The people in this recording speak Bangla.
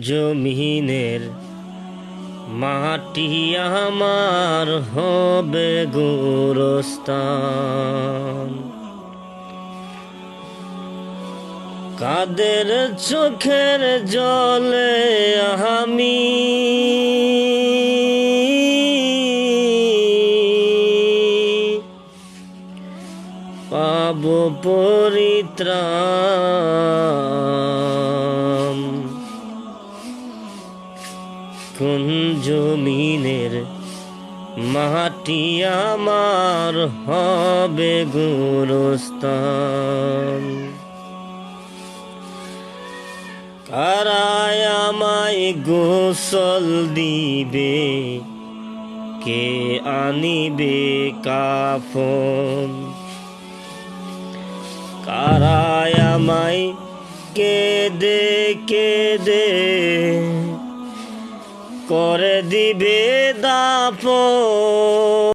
জমিনের মাটি আমার হবে গোরস্থান। কাদের চোখের জলে আমি? পাব পরিত্রাণ কোন জমিনের মাটি আমার হবে গুরুস্থান? কারায় আমায় গোসল দিবে, কে আনিবে কাফন? কারায় আমায় কেদে কেদে করে দিবে দাফন